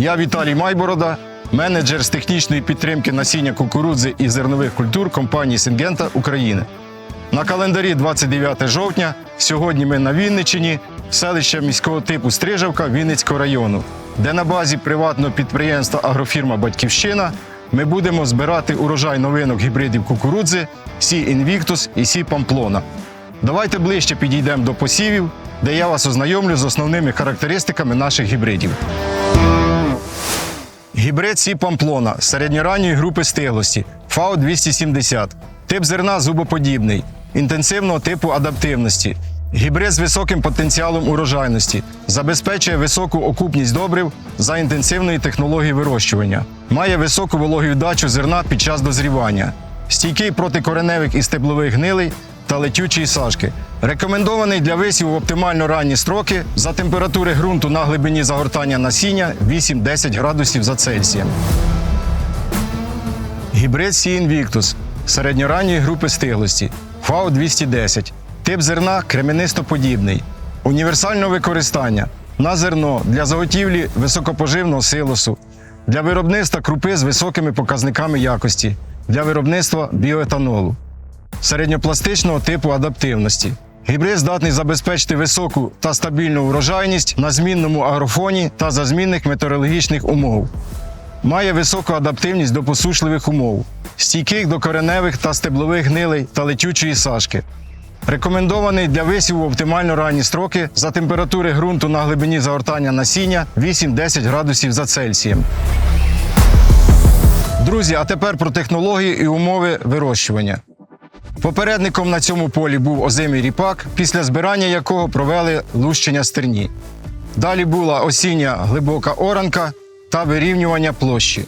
Я Віталій Майборода, менеджер з технічної підтримки насіння кукурудзи і зернових культур компанії Сингента України. На календарі 29 жовтня. Сьогодні ми на Вінниччині, селище міського типу Стрижавка Вінницького району, де на базі приватного підприємства Агрофірма Батьківщина ми будемо збирати урожай новинок гібридів кукурудзи Сі Інвіктус і Сі Памплона. Давайте ближче підійдемо до посівів, де я вас ознайомлю з основними характеристиками наших гібридів. Гібрид Сі Памплона середньоранньої групи стиглості ФАО 270. Тип зерна зубоподібний, інтенсивного типу адаптивності. Гібрид з високим потенціалом урожайності, забезпечує високу окупність добрив за інтенсивної технології вирощування, має високу вологовіддачу зерна під час дозрівання, стійкий проти кореневих і стеблових гнилей та летючої сашки. Рекомендований для висіву в оптимально ранні строки за температури ґрунту на глибині загортання насіння 8-10 градусів за Цельсієм. Гібрид Сі Invictus середньоранньої групи стиглості ФАО 210. Тип зерна кремінистоподібний. Універсального використання на зерно для заготівлі високопоживного силосу, для виробництва крупи з високими показниками якості, для виробництва біоетанолу середньопластичного типу адаптивності. Гібрид здатний забезпечити високу та стабільну урожайність на змінному агрофоні та за змінних метеорологічних умов. Має високу адаптивність до посушливих умов, стійких до кореневих та стеблових гнилей та летючої сашки. Рекомендований для висіву оптимально ранні строки за температури ґрунту на глибині загортання насіння 8-10 градусів за Цельсієм. Друзі, а тепер про технології і умови вирощування. Попередником на цьому полі був озимий ріпак, після збирання якого провели лущення стерні. Далі була осіння глибока оранка та вирівнювання площі.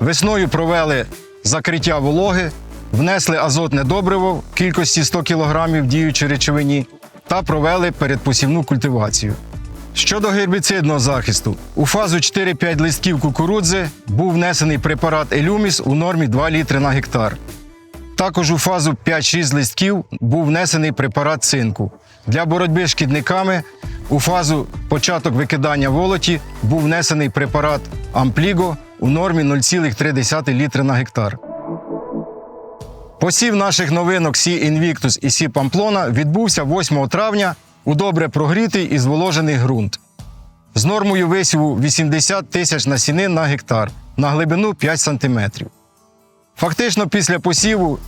Весною провели закриття вологи, внесли азотне добриво в кількості 100 кг в діючій речовині та провели передпосівну культивацію. Щодо гербіцидного захисту, у фазу 4-5 листків кукурудзи був внесений препарат Елюміс у нормі 2 літри на гектар. Також у фазу 5-6 листків був внесений препарат цинку. Для боротьби з шкідниками у фазу початок викидання волоті був внесений препарат Ампліго у нормі 0,3 літри на гектар. Посів наших новинок Сі Invictus і Сі Памплона відбувся 8 травня у добре прогрітий і зволожений ґрунт з нормою висіву 80 тисяч насінин на гектар на глибину 5 сантиметрів. Фактично, після посіву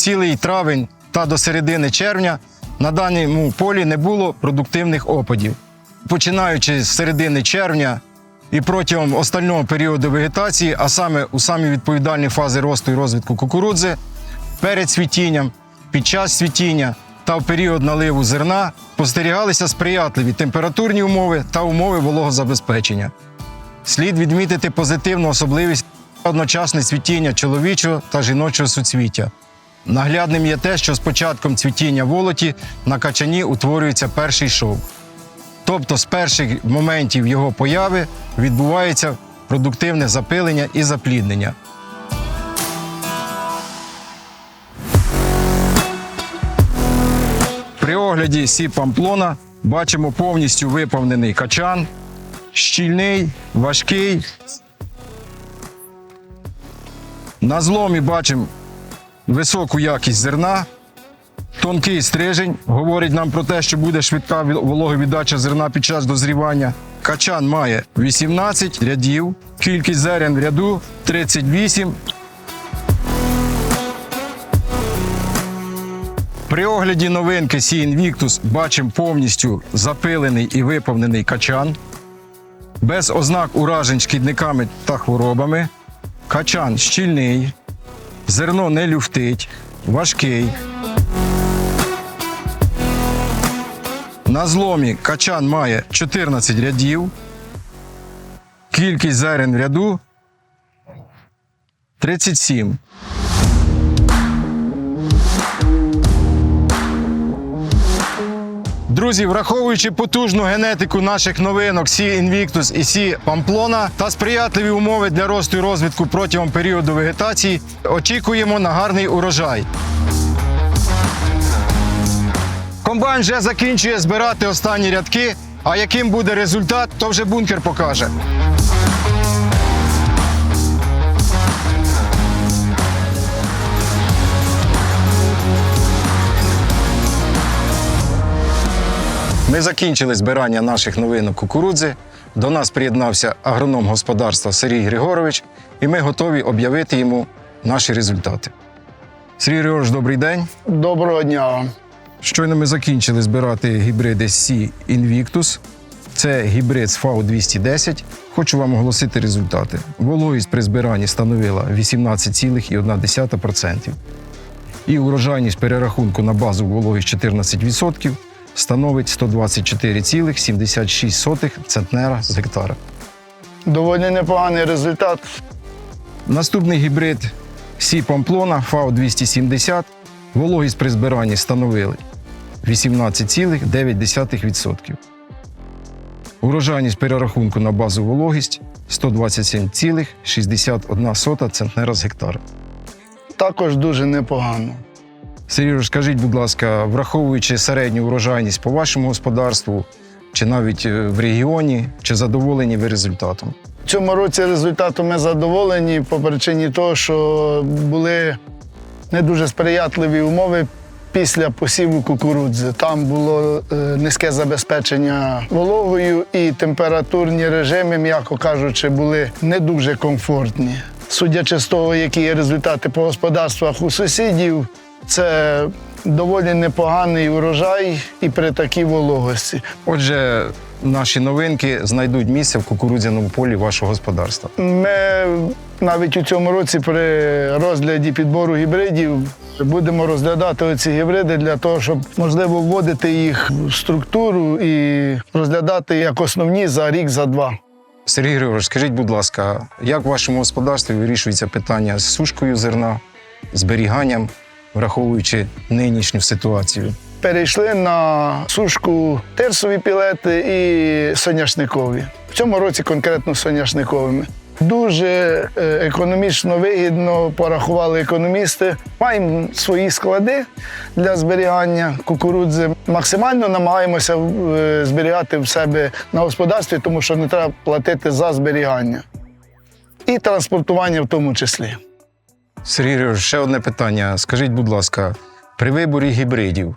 цілий травень та до середини червня на даному полі не було продуктивних опадів. Починаючи з середини червня і протягом остального періоду вегетації, а саме у самі відповідальні фази росту і розвитку кукурудзи, перед цвітінням, під час цвітіння та в період наливу зерна спостерігалися сприятливі температурні умови та умови вологозабезпечення. Слід відмітити позитивну особливість одночасне цвітіння чоловічого та жіночого суцвіття. Наглядним є те, що з початком цвітіння волоті на качані утворюється перший шов. Тобто з перших моментів його появи відбувається продуктивне запилення і запліднення. При огляді сі памплона бачимо повністю виповнений качан, щільний, важкий. На зломі бачимо високу якість зерна, тонкий стрижень говорить нам про те, що буде швидка ві- вологовіддача зерна під час дозрівання. Качан має 18 рядів, кількість зерен в ряду 38. При огляді новинки Sea Invictus бачимо повністю запилений і виповнений качан, без ознак уражень шкідниками та хворобами. Качан щільний, зерно не люфтить, важкий. На зломі качан має 14 рядів. Кількість зерен в ряду 37. Друзі, враховуючи потужну генетику наших новинок Сі Invictus і Сі Памплона та сприятливі умови для росту і розвитку протягом періоду вегетації, очікуємо на гарний урожай. Комбайн вже закінчує збирати останні рядки. А яким буде результат, то вже бункер покаже. Ми закінчили збирання наших новинок кукурудзи. До нас приєднався агроном господарства Сергій Григорович, і ми готові об'явити йому наші результати. Сергій Григорович, добрий день. Доброго дня вам. Щойно ми закінчили збирати гібриди C Invictus. Це гібрид з FAO 210. Хочу вам оголосити результати. Вологість при збиранні становила 18,1%. І урожайність перерахунку на базову вологість 14% становить 124,76 центнера з гектара. Доволі непоганий результат. Наступний гібрид Сі Памплона FAO 270. Вологість при збиранні становили 18,9%. Урожайність перерахунку на базу вологість 127,61 центнера з гектара. Також дуже непогано. Сергій, скажіть, будь ласка, враховуючи середню урожайність по вашому господарству, чи навіть е, в регіоні, чи задоволені ви результатом? В цьому році результатом ми задоволені по причині того, що були не дуже сприятливі умови після посіву кукурудзи. Там було е, низьке забезпечення вологою і температурні режими, м'яко кажучи, були не дуже комфортні. Судячи з того, які є результати по господарствах у сусідів, це доволі непоганий урожай і при такій вологості. Отже, наші новинки знайдуть місце в кукурудзяному полі вашого господарства. Ми навіть у цьому році при розгляді підбору гібридів будемо розглядати оці гібриди для того, щоб можливо вводити їх в структуру і розглядати як основні за рік, за два. Сергій Григорович, скажіть, будь ласка, як в вашому господарстві вирішується питання з сушкою зерна, зберіганням, враховуючи нинішню ситуацію? Перейшли на сушку терсові пілети і соняшникові. В цьому році конкретно соняшниковими. Дуже е, економічно вигідно порахували економісти. Маємо свої склади для зберігання кукурудзи. Максимально намагаємося е, зберігати в себе на господарстві, тому що не треба платити за зберігання. І транспортування в тому числі. Сергій ще одне питання. Скажіть, будь ласка, при виборі гібридів,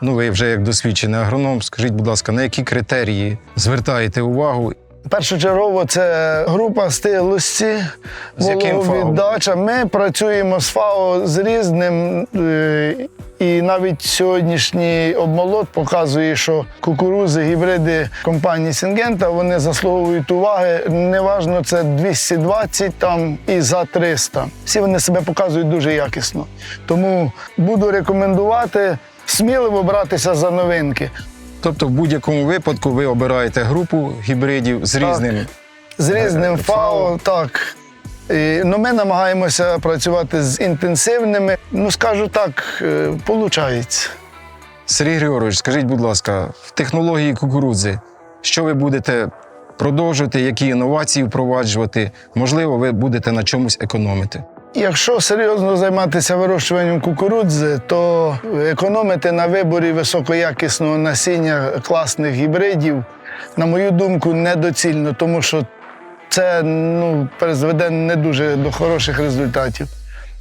ну ви вже як досвідчений агроном, скажіть, будь ласка, на які критерії звертаєте увагу? Першочергово це група стилості, З яким віддача. Ми працюємо з ФАО з різним. Е, І навіть сьогоднішній обмолот показує, що кукурузи, гібриди компанії Сінгента вони заслуговують уваги. Неважно, це 220 там і за 300. Всі вони себе показують дуже якісно. Тому буду рекомендувати сміливо братися за новинки. Тобто, в будь-якому випадку ви обираєте групу гібридів з різним. З різним Е, ФАО, так. І, ну, ми намагаємося працювати з інтенсивними. Ну, скажу так, виходить. Сергій Григорович, скажіть, будь ласка, в технології кукурудзи, що ви будете продовжувати, які інновації впроваджувати? Можливо, ви будете на чомусь економити. Якщо серйозно займатися вирощуванням кукурудзи, то економити на виборі високоякісного насіння класних гібридів, на мою думку, недоцільно, тому що це ну, призведе не дуже до хороших результатів.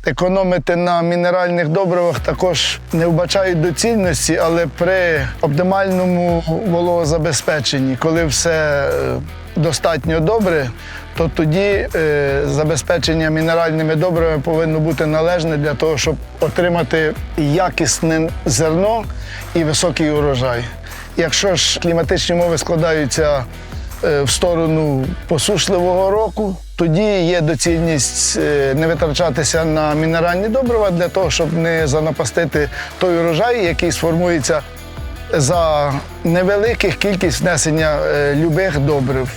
Економити на мінеральних добривах також не вбачають доцільності, але при оптимальному вологозабезпеченні, коли все е, достатньо добре, то тоді е, забезпечення мінеральними добривами повинно бути належне для того, щоб отримати якісне зерно і високий урожай. Якщо ж кліматичні умови складаються в сторону посушливого року, тоді є доцільність е, не витрачатися на мінеральні добрива для того, щоб не занапастити той урожай, який сформується за невеликих кількість внесення е, любих добрив.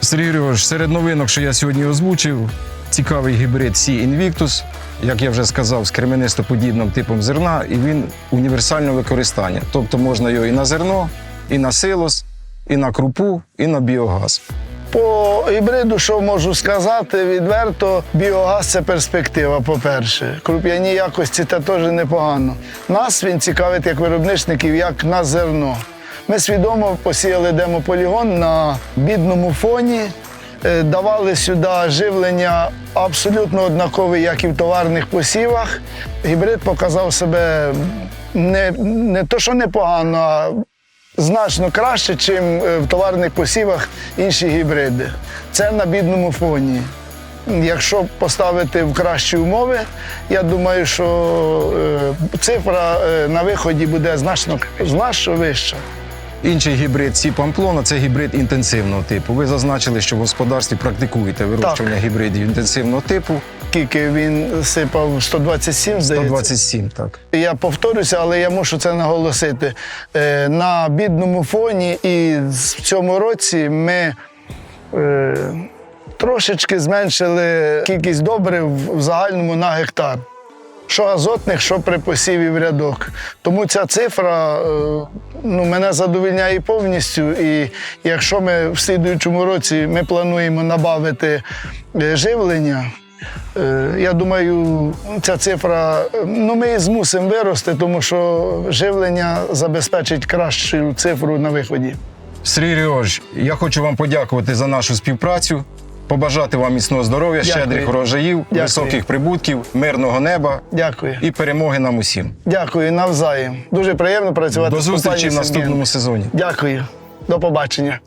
Сергій Григорович, серед новинок, що я сьогодні озвучив, цікавий гібрид C Invictus, як я вже сказав, з кременистоподібним типом зерна, і він універсального використання. Тобто можна його і на зерно, і на силос, і на крупу, і на біогаз. По гібриду, що можу сказати, відверто, біогаз це перспектива, по-перше. Круп'яні якості це теж непогано. Нас він цікавить як виробничників, як на зерно. Ми свідомо посіяли демополігон на бідному фоні, е, давали сюди живлення абсолютно однакове, як і в товарних посівах. Гібрид показав себе не, не то, що непогано, а значно краще, ніж в товарних посівах інші гібриди. Це на бідному фоні. Якщо поставити в кращі умови, я думаю, що е, цифра е, на виході буде значно, значно вища. Інший гібрид Сі Памплона це гібрид інтенсивного типу. Ви зазначили, що в господарстві практикуєте вирощування гібридів інтенсивного типу. Скільки він сипав 127, здається. 127, так. Я повторюся, але я мушу це наголосити. Е, На бідному фоні, і в цьому році ми е, трошечки зменшили кількість добрив в загальному на гектар. Що азотних, що при посіві в рядок. Тому ця цифра е, ну, мене задовільняє повністю. І якщо ми в слідуючому році ми плануємо набавити живлення, Я думаю, ця цифра, е, ну ми змусимо вирости, тому що живлення забезпечить кращу цифру на виході. Сергій Григорович, я хочу вам подякувати за нашу співпрацю, побажати вам міцного здоров'я, щедрих урожаїв, Дякую. високих прибутків, мирного неба Дякую. і перемоги нам усім. Дякую навзаєм. Дуже приємно працювати До зустрічі в наступному сезоні. Дякую. До побачення.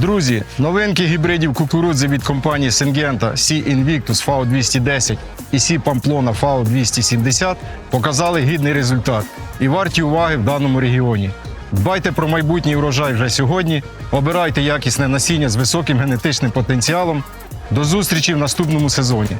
Друзі, новинки гібридів кукурудзи від компанії Syngenta C Invictus FAO 210 і C Pamplona FAO 270 показали гідний результат і варті уваги в даному регіоні. Дбайте про майбутній урожай вже сьогодні. Обирайте якісне насіння з високим генетичним потенціалом. До зустрічі в наступному сезоні.